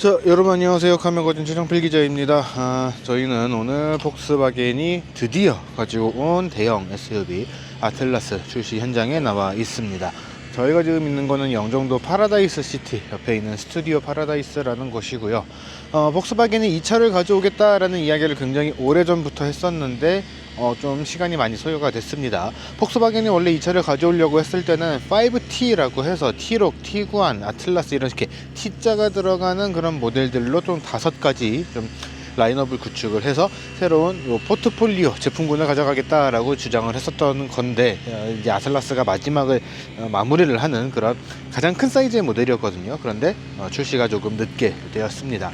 자, 여러분 안녕하세요. 카메거진 최정 필 기자입니다. 아, 저희는 오늘 폭스바겐이 드디어 가지고 온 대형 SUV 아틀라스 출시 현장에 나와 있습니다. 저희가 지금 있는 거는 영종도 파라다이스 시티 옆에 있는 스튜디오 파라다이스라는 곳이고요. 어, 폭스바겐이 이 차를 가져오겠다라는 이야기를 굉장히 오래전부터 했었는데 어, 좀 시간이 많이 소요가 됐습니다. 폭스바겐이 원래 이 차를 가져오려고 했을 때는 5T라고 해서 T록, T구안, 아틀라스 이렇게 T자가 들어가는 그런 모델들로 좀 다섯 가지 좀 라인업을 구축을 해서 새로운 요 포트폴리오 제품군을 가져가겠다라고 주장을 했었던 건데 어, 이제 아틀라스가 마지막을 어, 마무리를 하는 그런 가장 큰 사이즈의 모델이었거든요. 그런데 어, 출시가 조금 늦게 되었습니다.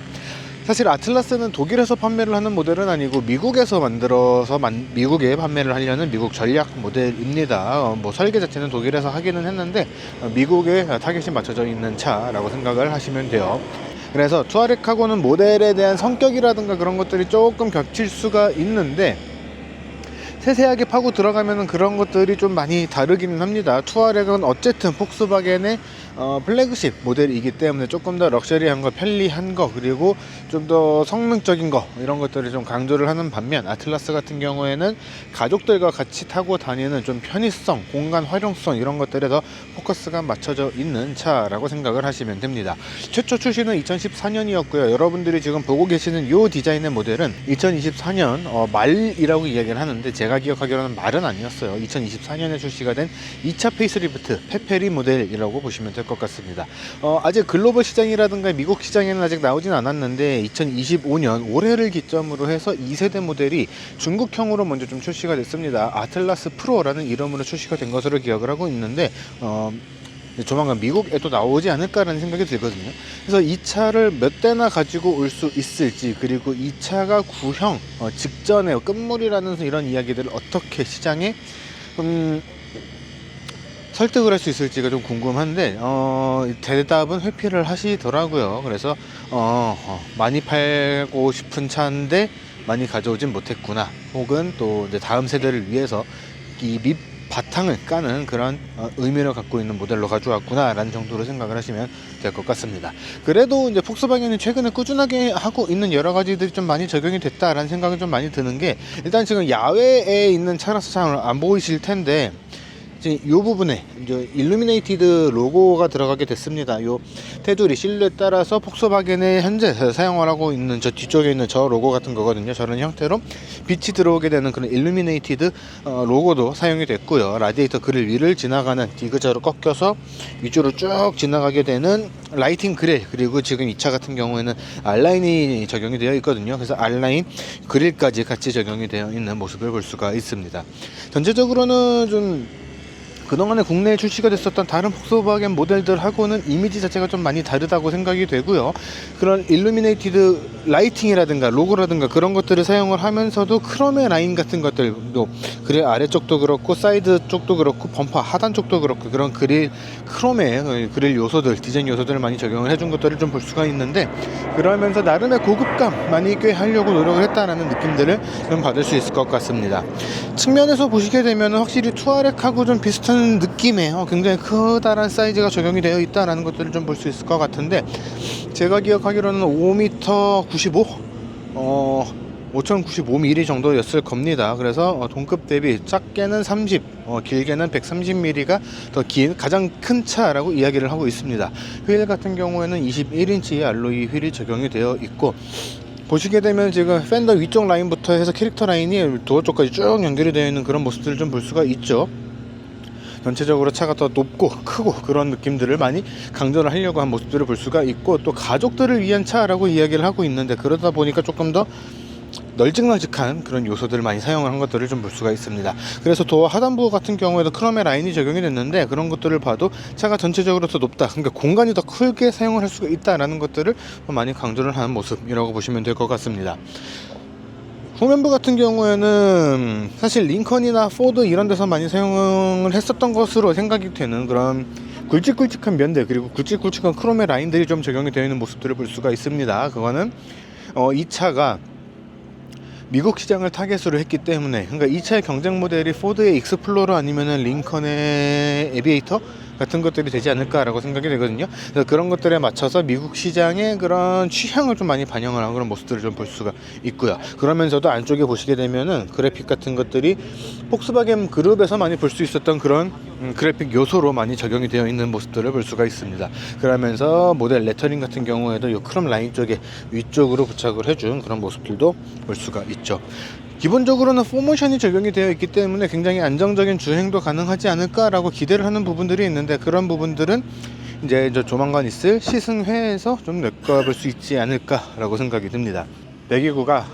사실 아틀라스는 독일에서 판매를 하는 모델은 아니고 미국에서 만들어서 만- 미국에 판매를 하려는 미국 전략 모델입니다. 어, 뭐 설계 자체는 독일에서 하기는 했는데 어, 미국에 타겟이 맞춰져 있는 차라고 생각을 하시면 돼요. 그래서 투아렉하고는 모델에 대한 성격이라든가 그런 것들이 조금 겹칠 수가 있는데 세세하게 파고 들어가면 그런 것들이 좀 많이 다르기는 합니다. 투아렉은 어쨌든 폭스바겐의 어, 플래그십 모델이기 때문에 조금 더 럭셔리한 거, 편리한 거, 그리고 좀 더 성능적인 거 이런 것들을 좀 강조를 하는 반면 아틀라스 같은 경우에는 가족들과 같이 타고 다니는 좀 편의성, 공간 활용성 이런 것들에 더 포커스가 맞춰져 있는 차라고 생각을 하시면 됩니다. 최초 출시는 2014년이었고요. 여러분들이 지금 보고 계시는 이 디자인의 모델은 2024년 어, 말이라고 이야기를 하는데 제가 기억하기로는 말은 아니었어요. 2024년에 출시가 된 2차 페이스리프트 페페리 모델이라고 보시면 될 것 같습니다. 어, 아직 글로벌 시장이라든가 미국 시장에는 아직 나오진 않았는데 2025년 올해를 기점으로 해서 2세대 모델이 중국형으로 먼저 좀 출시가 됐습니다. 아틀라스 프로라는 이름으로 출시가 된 것으로 기억을 하고 있는데 어, 조만간 미국에도 나오지 않을까라는 생각이 들거든요. 그래서 이 차를 몇 대나 가지고 올 수 있을지 그리고 이 차가 구형 어, 직전에 끝물이라는 이런 이야기들을 어떻게 시장에 음, 설득을 할 수 있을지가 좀 궁금한데 어, 대답은 회피를 하시더라고요. 그래서 어, 어, 많이 팔고 싶은 차인데 많이 가져오진 못했구나. 혹은 또 이제 다음 세대를 위해서 이밑 바탕을 까는 그런 어, 의미를 갖고 있는 모델로 가져왔구나라는 정도로 생각을 하시면 될 것 같습니다. 그래도 이제 폭스바겐이 최근에 꾸준하게 하고 있는 여러 가지들이 좀 많이 적용이 됐다라는 생각이 좀 많이 드는 게 일단 지금 야외에 있는 차라서 잘 안 보이실 텐데 이 부분에 이제 일루미네이티드 로고가 들어가게 됐습니다. 요 테두리 실루엣 따라서 폭스바겐에 현재 사용을 하고 있는 저 뒤쪽에 있는 저 로고 같은 거거든요. 저런 형태로 빛이 들어오게 되는 그런 일루미네이티드 어, 로고도 사용이 됐고요. 라디에이터 그릴 위를 지나가는 디귿자로 꺾여서 위쪽으로 쭉 지나가게 되는 라이팅 그릴 그리고 지금 이 차 같은 경우에는 알라인이 적용이 되어 있거든요. 그래서 알라인 그릴까지 같이 적용이 되어 있는 모습을 볼 수가 있습니다. 전체적으로는 좀 그동안에 국내에 출시가 됐었던 다른 폭스바겐 모델들하고는 이미지 자체가 좀 많이 다르다고 생각이 되고요. 그런 일루미네이티드 라이팅이라든가 로고라든가 그런 것들을 사용을 하면서도 크롬의 라인 같은 것들도 그릴 아래쪽도 그렇고 사이드 쪽도 그렇고 범퍼 하단 쪽도 그렇고 그런 그릴 크롬의 그릴 요소들 디자인 요소들을 많이 적용을 해준 것들을 좀 볼 수가 있는데 그러면서 나름의 고급감 많이 꽤 하려고 노력을 했다라는 느낌들을 좀 받을 수 있을 것 같습니다. 측면에서 보시게 되면 확실히 투아렉하고 좀 비슷한 느낌의 어, 굉장히 커다란 사이즈가 적용이 되어 있다라는 것들을 좀 볼 수 있을 것 같은데 제가 기억하기로는 5m 95 어 5095mm 정도였을 겁니다. 그래서 어, 동급 대비 작게는 30, 어, 길게는 130mm가 더 긴 가장 큰 차라고 이야기를 하고 있습니다. 휠 같은 경우에는 21인치의 알로이 휠이 적용이 되어 있고 보시게 되면 지금 팬더 위쪽 라인부터 해서 캐릭터 라인이 도어 쪽까지 쭉 연결이 되어 있는 그런 모습들을 좀 볼 수가 있죠. 전체적으로 차가 더 높고 크고 그런 느낌들을 많이 강조를 하려고 한 모습들을 볼 수가 있고 또 가족들을 위한 차라고 이야기를 하고 있는데 그러다 보니까 조금 더 널찍널찍한 그런 요소들을 많이 사용을 한 것들을 좀 볼 수가 있습니다. 그래서 도어 하단부 같은 경우에도 크롬의 라인이 적용이 됐는데 그런 것들을 봐도 차가 전체적으로 더 높다. 그러니까 공간이 더 크게 사용을 할 수가 있다라는 것들을 많이 강조를 하는 모습이라고 보시면 될 것 같습니다. 후면부 같은 경우에는 사실 링컨이나 포드 이런 데서 많이 사용을 했었던 것으로 생각이 되는 그런 굵직굵직한 면들 그리고 굵직굵직한 크롬의 라인들이 좀 적용이 되어 있는 모습들을 볼 수가 있습니다. 그거는 어, 이 차가 미국 시장을 타겟으로 했기 때문에 그러니까 이 차의 경쟁 모델이 포드의 익스플로러 아니면은 링컨의 에비에이터 같은 것들이 되지 않을까라고 생각이 되거든요. 그래서 그런 것들에 맞춰서 미국 시장의 그런 취향을 좀 많이 반영을 한 그런 모습들을 좀 볼 수가 있고요. 그러면서도 안쪽에 보시게 되면은 그래픽 같은 것들이 폭스바겐 그룹에서 많이 볼 수 있었던 그런 음, 그래픽 요소로 많이 적용이 되어 있는 모습들을 볼 수가 있습니다. 그러면서 모델 레터링 같은 경우에도 이 크롬 라인 쪽에 위쪽으로 부착을 해준 그런 모습들도 볼 수가 있죠. 기본적으로는 포모션이 적용이 되어 있기 때문에 굉장히 안정적인 주행도 가능하지 않을까라고 기대를 하는 부분들이 있는데 그런 부분들은 이제 저 조만간 있을 시승회에서 좀 느껴볼 수 있지 않을까라고 생각이 듭니다. 배기구가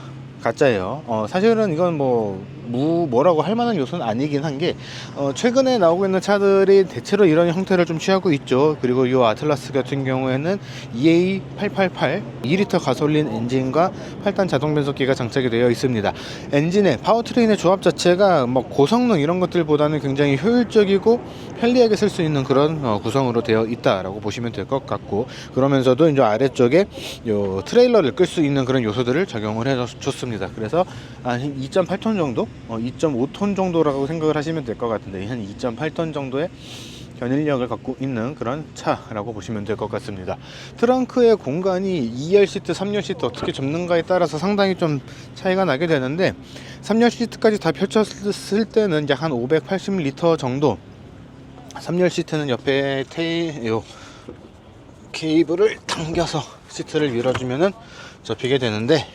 가짜예요. 어, 사실은 이건 뭐, 무, 뭐라고 할 만한 요소는 아니긴 한 게, 어, 최근에 나오고 있는 차들이 대체로 이런 형태를 좀 취하고 있죠. 그리고 이 아틀라스 같은 경우에는 EA888 2리터 가솔린 엔진과 8단 자동 변속기가 장착이 되어 있습니다. 엔진의 파워트레인의 조합 자체가 뭐 고성능 이런 것들보다는 굉장히 효율적이고 편리하게 쓸 수 있는 그런 어, 구성으로 되어 있다라고 보시면 될 것 같고 그러면서도 이제 아래쪽에 요 트레일러를 끌 수 있는 그런 요소들을 적용을 해줬습니다. 그래서 한 2.8톤 정도, 어, 2.5톤 정도라고 생각을 하시면 될 것 같은데 한 2.8톤 정도의 견인력을 갖고 있는 그런 차라고 보시면 될 것 같습니다. 트렁크의 공간이 2열 시트, 3열 시트 어떻게 접는가에 따라서 상당히 좀 차이가 나게 되는데 3열 시트까지 다 펼쳤을 때는 약 한 580리터 정도 3열 시트는 옆에 테이 요 케이블을 당겨서 시트를 밀어주면은 접히게 되는데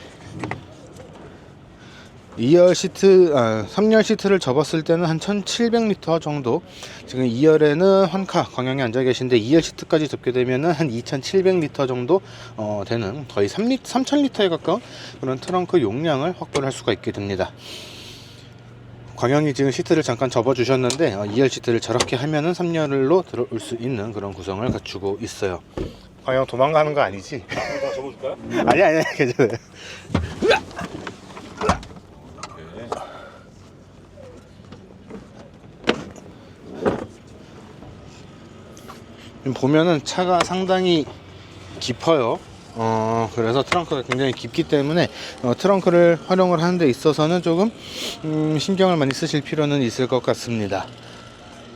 2열 시트, 아, 3열 시트를 접었을 때는 한 1700리터 정도. 지금 2열에는 환카 광영이 앉아 계신데 2열 시트까지 접게 되면은 한 2700리터 정도 어, 되는 거의 3리, 3000리터에 가까운 그런 트렁크 용량을 확보를 할 수가 있게 됩니다. 광영이 지금 시트를 잠깐 접어 주셨는데 어, 2열 시트를 저렇게 하면은 3열로 들어올 수 있는 그런 구성을 갖추고 있어요. 광영 도망가는 거 아니지? 다 접어줄까요? 아니 아니 괜찮아요. 보면은 차가 상당히 깊어요. 어, 그래서 트렁크가 굉장히 깊기 때문에 어, 트렁크를 활용을 하는 데 있어서는 조금 음, 신경을 많이 쓰실 필요는 있을 것 같습니다.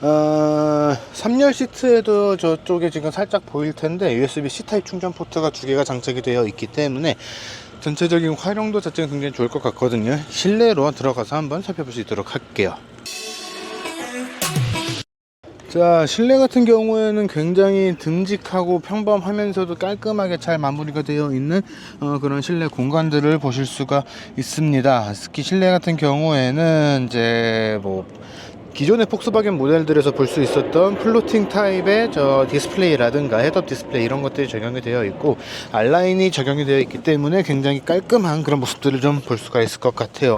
어, 3열 시트에도 저쪽에 지금 살짝 보일 텐데 USB C 타입 충전 포트가 두 개가 장착이 되어 있기 때문에 전체적인 활용도 자체가 굉장히 좋을 것 같거든요. 실내로 들어가서 한번 살펴보시도록 할게요. 자, 실내 같은 경우에는 굉장히 듬직하고 평범하면서도 깔끔하게 잘 마무리가 되어 있는 어, 그런 실내 공간들을 보실 수가 있습니다. 특히 실내 같은 경우에는 이제 뭐 기존의 폭스바겐 모델들에서 볼 수 있었던 플로팅 타입의 저 디스플레이라든가 헤드업 디스플레이 이런 것들이 적용이 되어 있고 알라인이 적용이 되어 있기 때문에 굉장히 깔끔한 그런 모습들을 좀 볼 수가 있을 것 같아요.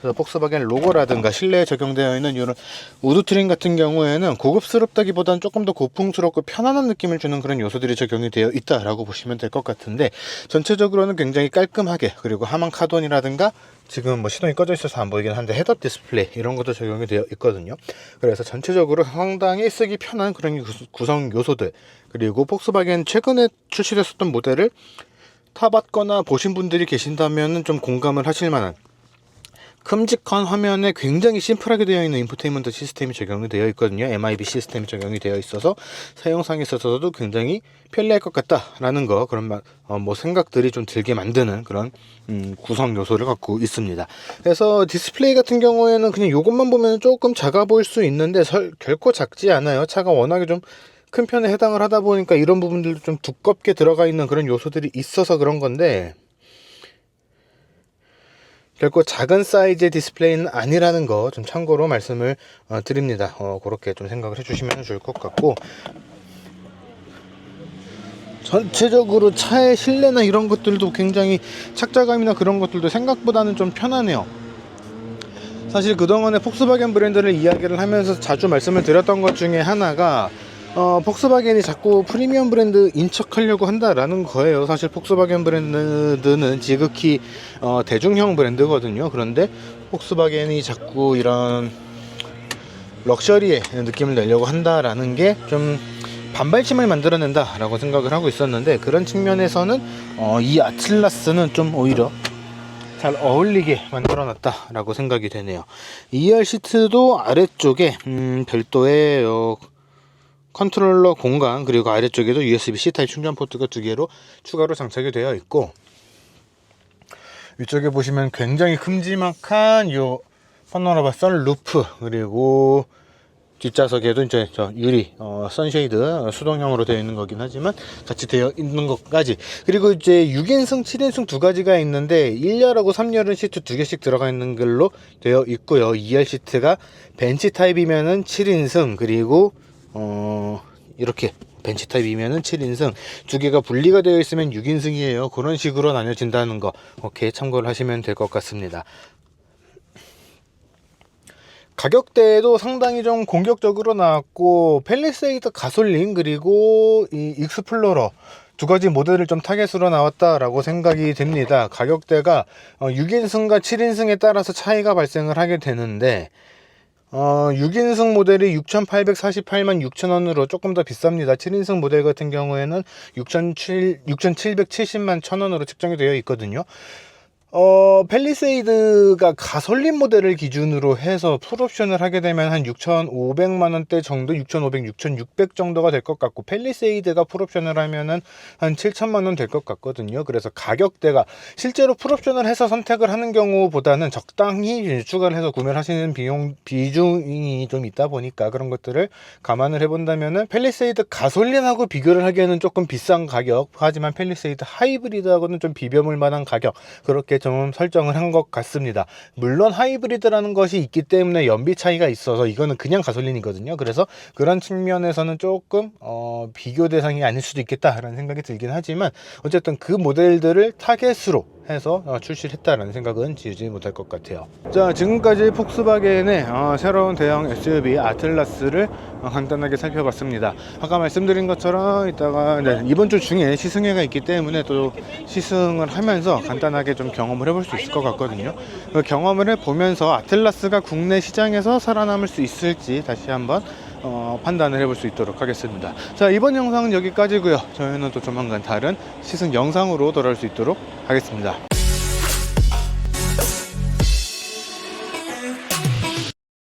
그래서 폭스바겐 로고라든가 실내에 적용되어 있는 이런 우드 트림 같은 경우에는 고급스럽다기보다는 조금 더 고풍스럽고 편안한 느낌을 주는 그런 요소들이 적용이 되어 있다라고 보시면 될 것 같은데 전체적으로는 굉장히 깔끔하게 그리고 하만 카돈이라든가 지금 뭐 시동이 꺼져 있어서 안 보이긴 한데 헤드업 디스플레이 이런 것도 적용이 되어 있거든요. 그래서 전체적으로 상당히 쓰기 편한 그런 구- 구성 요소들 그리고 폭스바겐 최근에 출시됐었던 모델을 타봤거나 보신 분들이 계신다면 좀 공감을 하실 만한 큼직한 화면에 굉장히 심플하게 되어 있는 인포테인먼트 시스템이 적용이 되어 있거든요. MIB 시스템이 적용이 되어 있어서 사용상에 있어서도 굉장히 편리할 것 같다라는 거 그런 마- 어, 뭐 생각들이 좀 들게 만드는 그런 음, 구성 요소를 갖고 있습니다. 그래서 디스플레이 같은 경우에는 그냥 이것만 보면 조금 작아 보일 수 있는데 설, 결코 작지 않아요. 차가 워낙에 좀큰 편에 해당을 하다 보니까 이런 부분들도 좀 두껍게 들어가 있는 그런 요소들이 있어서 그런 건데 결코 작은 사이즈의 디스플레이는 아니라는 거 좀 참고로 말씀을 어, 드립니다. 어, 그렇게 좀 생각을 해주시면 좋을 것 같고 전체적으로 차의 실내나 이런 것들도 굉장히 착자감이나 그런 것들도 생각보다는 좀 편하네요. 사실 그동안에 폭스바겐 브랜드를 이야기를 하면서 자주 말씀을 드렸던 것 중에 하나가 어, 폭스바겐이 자꾸 프리미엄 브랜드 인 척하려고 한다라는 거예요. 사실 폭스바겐 브랜드는 지극히 어, 대중형 브랜드거든요. 그런데 폭스바겐이 자꾸 이런 럭셔리의 느낌을 내려고 한다라는 게 좀 반발심을 만들어낸다라고 생각을 하고 있었는데 그런 측면에서는 어, 이 아틀라스는 좀 오히려 잘 어울리게 만들어 놨다라고 생각이 되네요. 2열 시트도 아래쪽에 음, 별도의 어, 컨트롤러 공간 그리고 아래쪽에도 USB-C 타입 충전 포트가 두 개로 추가로 장착이 되어 있고 위쪽에 보시면 굉장히 큼지막한 요 파노라마 선 루프 그리고 뒷좌석에도 이제 저 유리 어, 선쉐이드 수동형으로 되어 있는 거긴 하지만 같이 되어 있는 것까지. 그리고 이제 6인승 7인승 두 가지가 있는데 1열하고 3열은 시트 두 개씩 들어가 있는 걸로 되어 있고요. 2열 시트가 벤치 타입이면은 7인승 그리고 어 이렇게 벤치 타입이면은 7인승 두 개가 분리가 되어 있으면 6인승이에요 그런 식으로 나뉘어진다는 거 오케이 참고를 하시면 될 것 같습니다 가격대도 상당히 좀 공격적으로 나왔고 펠리세이드 가솔린 그리고 이 익스플로러 두 가지 모델을 좀 타겟으로 나왔다라고 생각이 됩니다. 가격대가 6인승과 7인승에 따라서 차이가 발생을 하게 되는데 어, 6인승 모델이 6,848만 6천원으로 조금 더 비쌉니다. 7인승 모델 같은 경우에는 6,770만 천원으로 측정이 되어 있거든요. 어, 펠리세이드가 가솔린 모델을 기준으로 해서 풀옵션을 하게 되면 한 6,500만 원대 정도, 6,500, 6,600 정도가 될 것 같고 펠리세이드가 풀옵션을 하면은 한 7천만 원 될 것 같거든요. 그래서 가격대가 실제로 풀옵션을 해서 선택을 하는 경우보다는 적당히 추가를 해서 구매를 하시는 비용 비중이 좀 있다 보니까 그런 것들을 감안을 해 본다면은 펠리세이드 가솔린하고 비교를 하기에는 조금 비싼 가격, 하지만 펠리세이드 하이브리드하고는 좀 비벼볼 만한 가격 그렇게 좀 설정을 한 것 같습니다. 물론 하이브리드라는 것이 있기 때문에 연비 차이가 있어서 이거는 그냥 가솔린이거든요. 그래서 그런 측면에서는 조금 어, 비교 대상이 아닐 수도 있겠다라는 생각이 들긴 하지만 어쨌든 그 모델들을 타겟으로 해서 어, 출시를 했다라는 생각은 지우지 못할 것 같아요. 자, 지금까지 폭스바겐의 어, 새로운 대형 SUV 아틀라스를 어, 간단하게 살펴봤습니다. 아까 말씀드린 것처럼 이따가 이제 이번 주 중에 시승회가 있기 때문에 또 시승을 하면서 간단하게 좀 경험을 해볼 수 있을 것 같거든요. 그 경험을 해보면서 아틀라스가 국내 시장에서 살아남을 수 있을지 다시 한번 어, 판단을 해볼 수 있도록 하겠습니다. 자, 이번 영상은 여기까지고요. 저희는 또 조만간 다른 시승 영상으로 돌아올 수 있도록 하겠습니다.